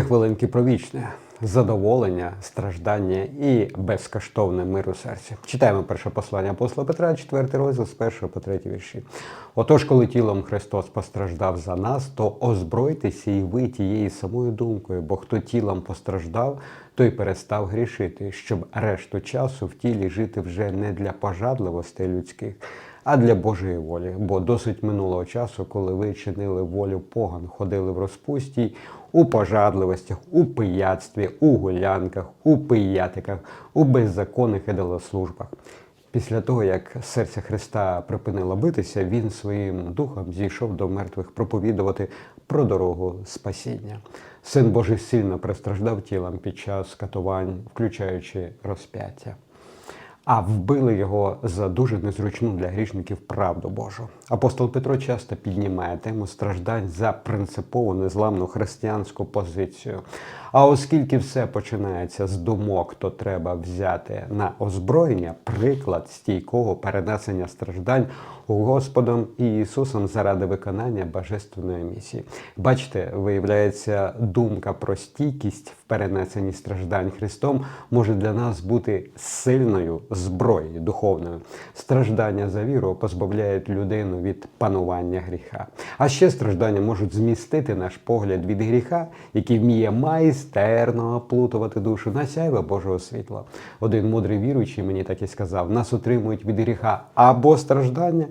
Хвилинки про вічне, задоволення, страждання і безкоштовне мир у серці. Читаємо перше послання апостола Петра, 4 розділ з 1 по 3 вірші. Отож, коли тілом Христос постраждав за нас, то озбройтеся і ви тією самою думкою, бо хто тілом постраждав, той перестав грішити, щоб решту часу в тілі жити вже не для пожадливостей людських, а для Божої волі. Бо досить минулого часу, коли ви чинили волю поган, ходили в розпусті, у пожадливостях, у пияцтві, у гулянках, у пиятиках, у беззаконних ідолослужбах. Після того, як серце Христа припинило битися, він своїм духом зійшов до мертвих проповідувати про дорогу спасіння. Син Божий сильно пристраждав тілом під час катувань, включаючи розп'яття. А вбили його за дуже незручну для грішників правду Божу. Апостол Петро часто піднімає тему страждань за принципову незламну християнську позицію. А оскільки все починається з думок, то треба взяти на озброєння приклад стійкого перенесення страждань Господом і Ісусом заради виконання божественної місії. Бачите, виявляється, думка про стійкість в перенесенні страждань Христом може для нас бути сильною зброєю духовною. Страждання за віру позбавляють людину від панування гріха. А ще страждання можуть змістити наш погляд від гріха, який вміє майстерно оплутувати душу на сяйве Божого світла. Один мудрий віруючий мені так і сказав: нас утримують від гріха або страждання.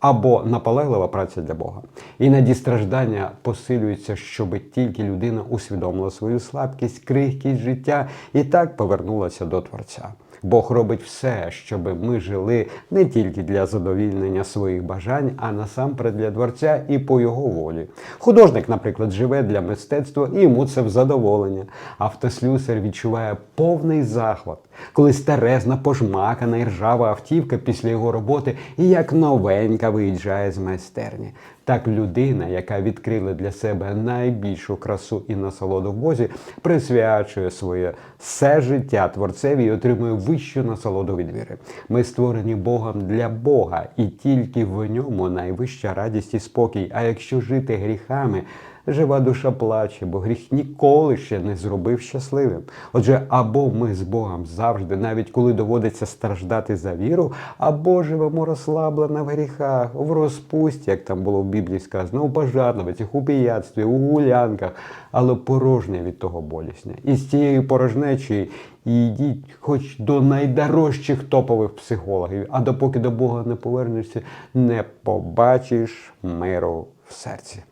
Або наполеглива праця для Бога. Іноді страждання посилюються, щоб тільки людина усвідомила свою слабкість, крихкість життя і так повернулася до Творця. Бог робить все, щоб ми жили не тільки для задовільнення своїх бажань, а насамперед для Творця і по його волі. Художник, наприклад, живе для мистецтва і йому це в задоволення. Автослюсар відчуває повний захват, коли старезна, пожмакана і ржава автівка після його роботи і як новенька виїжджає з майстерні. Так людина, яка відкрила для себе найбільшу красу і насолоду в Бозі, присвячує своє все життя творцеві і отримує вищу насолоду від віри. Ми створені Богом для Бога, і тільки в ньому найвища радість і спокій. А якщо жити гріхами, Жива душа плаче, бо гріх ніколи ще не зробив щасливим. Отже, або ми з Богом завжди, навіть коли доводиться страждати за віру, або живемо розслаблено в гріхах, в розпусті, як там було в Біблії сказано, у пожадливостях, у пияцтві, у гулянках, але порожня від того болісня. І з цією порожнечою йдіть хоч до найдорожчих топових психологів, а допоки до Бога не повернешся, не побачиш миру в серці.